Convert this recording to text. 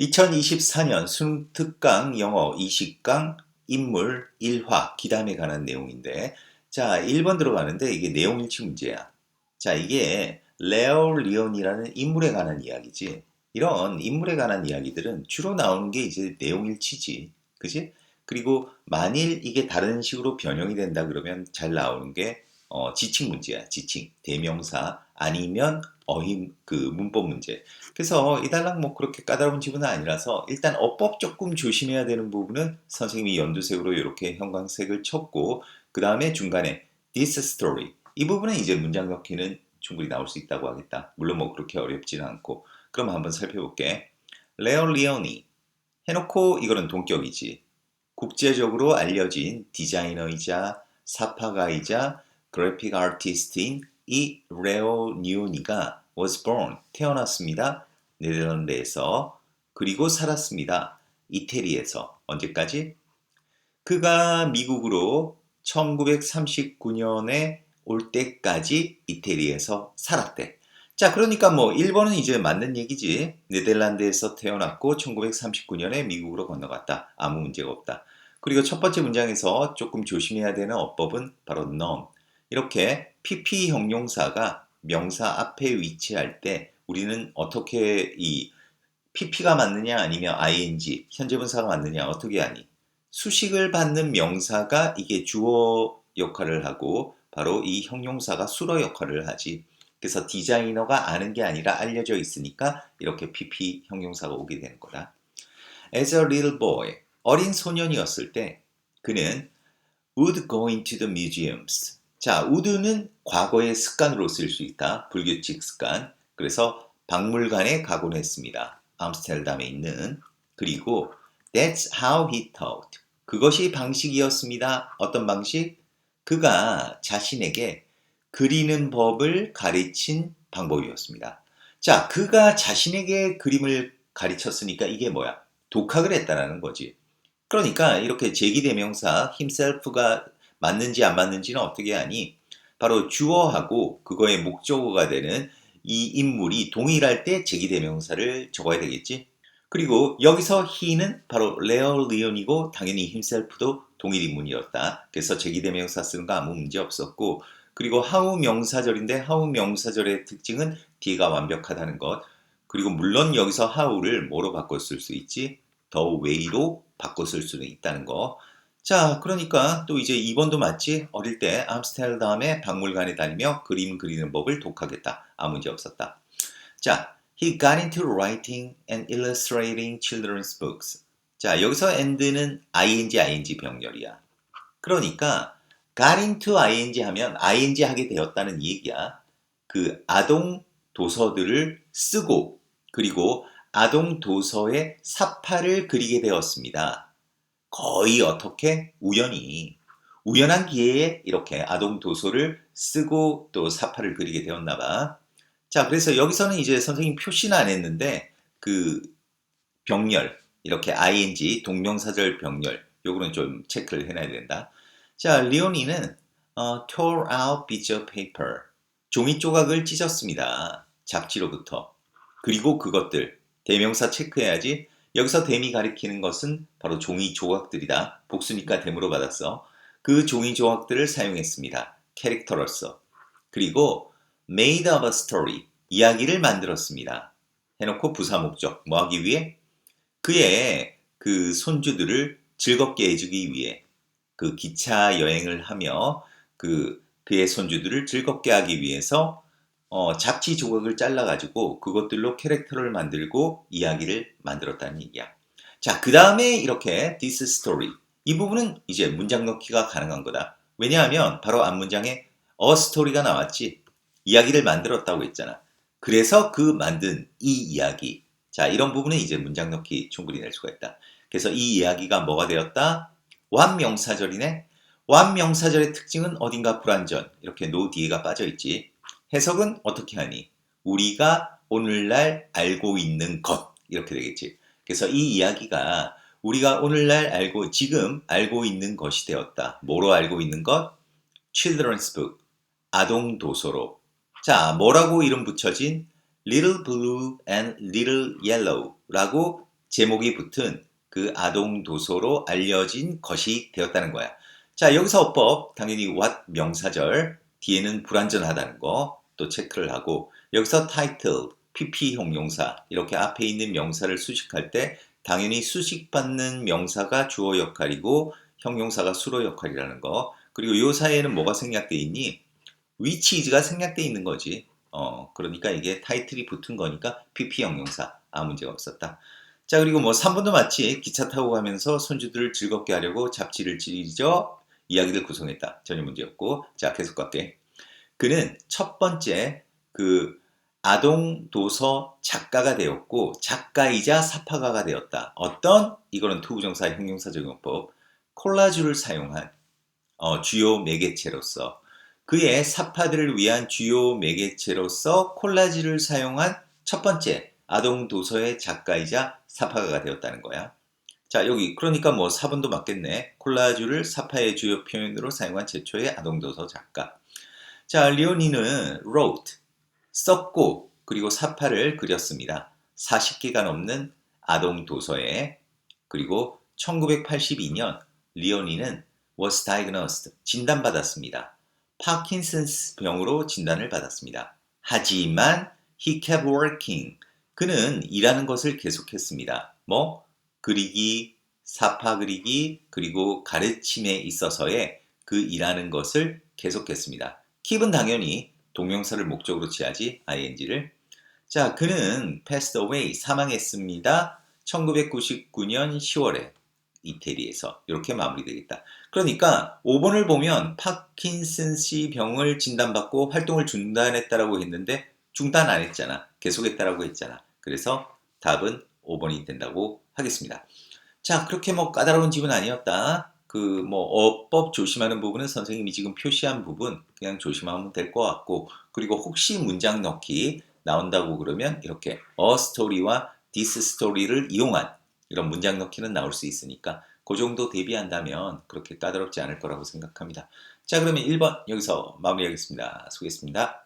2024년 수능 특강 영어 20강 인물 1화 기담에 관한 내용인데 자 1번 들어가는데 이게 내용 일치 문제야. 자 이게 레오 리온이라는 인물에 관한 이야기지. 이런 인물에 관한 이야기들은 주로 나오는 게 이제 내용 일치지. 그지? 그리고 만일 이게 다른 식으로 변형이 된다 그러면 잘 나오는 게 어, 지칭 문제야. 지칭. 대명사 아니면 어힘 그 문법 문제. 그래서 이달랑 뭐 그렇게 까다로운 지문은 아니라서 일단 어법 조금 조심해야 되는 부분은 선생님이 연두색으로 이렇게 형광색을 쳤고 그 다음에 중간에 this story 이 부분은 이제 문장 넣기는 충분히 나올 수 있다고 하겠다. 물론 뭐 그렇게 어렵지는 않고 그럼 한번 살펴볼게. 레오 리오니 해놓고 이거는 동격이지. 국제적으로 알려진 디자이너이자 사파가이자 그래픽 아티스트인 이 레오 니오니가 was born 태어났습니다. 네덜란드에서 그리고 살았습니다. 이태리에서 언제까지? 그가 미국으로 1939년에 올 때까지 이태리에서 살았대. 자, 그러니까 뭐 1번은 이제 맞는 얘기지. 네덜란드에서 태어났고 1939년에 미국으로 건너갔다. 아무 문제가 없다. 그리고 첫 번째 문장에서 조금 조심해야 되는 어법은 바로 none. 이렇게 pp 형용사가 명사 앞에 위치할 때 우리는 어떻게 이 pp가 맞느냐 아니면 ing 현재분사가 맞느냐 어떻게 하니? 수식을 받는 명사가 이게 주어 역할을 하고 바로 이 형용사가 수로 역할을 하지. 그래서 디자이너가 아는 게 아니라 알려져 있으니까 이렇게 pp 형용사가 오게 되는 거다. As a little boy, 어린 소년이었을 때 그는 would go into the museums. 자, would는 과거의 습관으로 쓸 수 있다. 불규칙 습관. 그래서 박물관에 가곤 했습니다. 암스테르담에 있는. 그리고 that's how he taught. 그것이 방식이었습니다. 어떤 방식? 그가 자신에게 그리는 법을 가르친 방법이었습니다. 자, 그가 자신에게 그림을 가르쳤으니까 이게 뭐야? 독학을 했다라는 거지. 그러니까 이렇게 제기대명사 himself가 맞는지 안 맞는지는 어떻게 하니? 바로 주어하고 그거의 목적어가 되는 이 인물이 동일할 때 제기대명사를 적어야 되겠지? 그리고 여기서 he는 바로 레어 리온이고 당연히 himself도 동일 인물이었다. 그래서 제기대명사 쓰는 거 아무 문제 없었고 그리고 하우 명사절인데 하우 명사절의 특징은 뒤가 완벽하다는 것. 그리고 물론 여기서 how를 뭐로 바꿨을 수 있지? 더 way로 바꿨을 수는 있다는 거. 자, 그러니까 또 이제 2번도 맞지? 어릴 때 암스테르담의 박물관에 다니며 그림 그리는 법을 독학했다. 아무 문제 없었다. 자, he got into writing and illustrating children's books. 자, 여기서 and는 ing, ing 병렬이야. 그러니까 got into ing 하면 ing 하게 되었다는 얘기야. 그 아동 도서들을 쓰고 그리고 아동 도서의 사파를 그리게 되었습니다. 거의 어떻게 우연히 우연한 기회에 이렇게 아동 도서를 쓰고 또 사파를 그리게 되었나 봐. 자, 그래서 여기서는 이제 선생님 표시는 안 했는데 그 병렬 이렇게 ing 동명사절 병렬 요거는 좀 체크를 해놔야 된다. 자, 리오니는 어, tore out bits of paper 종이 조각을 찢었습니다. 잡지로부터 그리고 그것들 대명사 체크해야지. 여기서 댐이 가리키는 것은 바로 종이 조각들이다. 복수니까 댐으로 받았어. 그 종이 조각들을 사용했습니다. 캐릭터로서. 그리고 made up a story. 이야기를 만들었습니다. 해놓고 부사 목적. 뭐 하기 위해? 그의 그 손주들을 즐겁게 해주기 위해 그 기차 여행을 하며 그 그의 손주들을 즐겁게 하기 위해서 어, 잡지 조각을 잘라가지고 그것들로 캐릭터를 만들고 이야기를 만들었다는 얘기야. 자, 그 다음에 이렇게 this story. 이 부분은 이제 문장 넣기가 가능한 거다. 왜냐하면 바로 앞 문장에 a story가 나왔지. 이야기를 만들었다고 했잖아. 그래서 그 만든 이 이야기. 자, 이런 부분은 이제 문장 넣기 충분히 낼 수가 있다. 그래서 이 이야기가 뭐가 되었다? 완명사절이네. 완명사절의 특징은 어딘가 불완전. 이렇게 노 뒤에가 빠져 있지. 해석은 어떻게 하니? 우리가 오늘날 알고 있는 것 이렇게 되겠지. 그래서 이 이야기가 우리가 오늘날 알고 지금 알고 있는 것이 되었다. 뭐로 알고 있는 것? Children's Book 아동 도서로. 자, 뭐라고 이름 붙여진 Little Blue and Little Yellow라고 제목이 붙은 그 아동 도서로 알려진 것이 되었다는 거야. 자, 여기서 어법 당연히 what 명사절 뒤에는 불완전하다는 거 또 체크를 하고 여기서 title PP 형 용사 이렇게 앞에 있는 명사를 수식할 때 당연히 수식받는 명사가 주어 역할이고 형용사가 수로 역할이라는 거 그리고 요 사이에는 뭐가 생략돼 있니? which is가 생략돼 있는 거지. 어, 그러니까 이게 타이틀이 붙은 거니까 PP 형용사 아무 문제가 없었다. 자 그리고 뭐 3번도 마치 기차 타고 가면서 손주들을 즐겁게 하려고 잡지를 찢어 이야기를 구성했다. 전혀 문제없고 자 계속 갈게. 그는 첫 번째 그 아동 도서 작가가 되었고 작가이자 사파가가 되었다. 어떤 이거는 투부정사 형용사 적용법 콜라주를 사용한 어, 주요 매개체로서 그의 사파들을 위한 주요 매개체로서 콜라지를 사용한 첫 번째 아동 도서의 작가이자 사파가가 되었다는 거야. 자, 여기 그러니까 뭐 4번도 맞겠네. 콜라주를 사파의 주요 표현으로 사용한 최초의 아동 도서 작가. 자, 리오니는 wrote 썼고 그리고 사파를 그렸습니다. 40개가 넘는 아동 도서에 그리고 1982년 리오니는 was diagnosed 진단받았습니다. 파킨슨스 병으로 진단을 받았습니다. 하지만 he kept working 그는 일하는 것을 계속했습니다. 뭐 그리기, 사파 그리기 그리고 가르침에 있어서의 그 일하는 것을 계속했습니다. Keep은 당연히 동명사를 목적으로 취하지 ing를 자 그는 passed away 사망했습니다. 1999년 10월에 이태리에서 이렇게 마무리되겠다. 그러니까 5번을 보면 파킨슨 씨 병을 진단받고 활동을 중단했다라고 했는데 중단 안 했잖아. 계속했다라고 했잖아. 그래서 답은 5번이 된다고 하겠습니다. 자, 그렇게 뭐 까다로운 집은 아니었다. 그 뭐 어법 조심하는 부분은 선생님이 지금 표시한 부분 그냥 조심하면 될 것 같고 그리고 혹시 문장 넣기 나온다고 그러면 이렇게 a story와 this story를 이용한 이런 문장 넣기는 나올 수 있으니까 그 정도 대비한다면 그렇게 까다롭지 않을 거라고 생각합니다. 자 그러면 1번 여기서 마무리하겠습니다. 수고했습니다.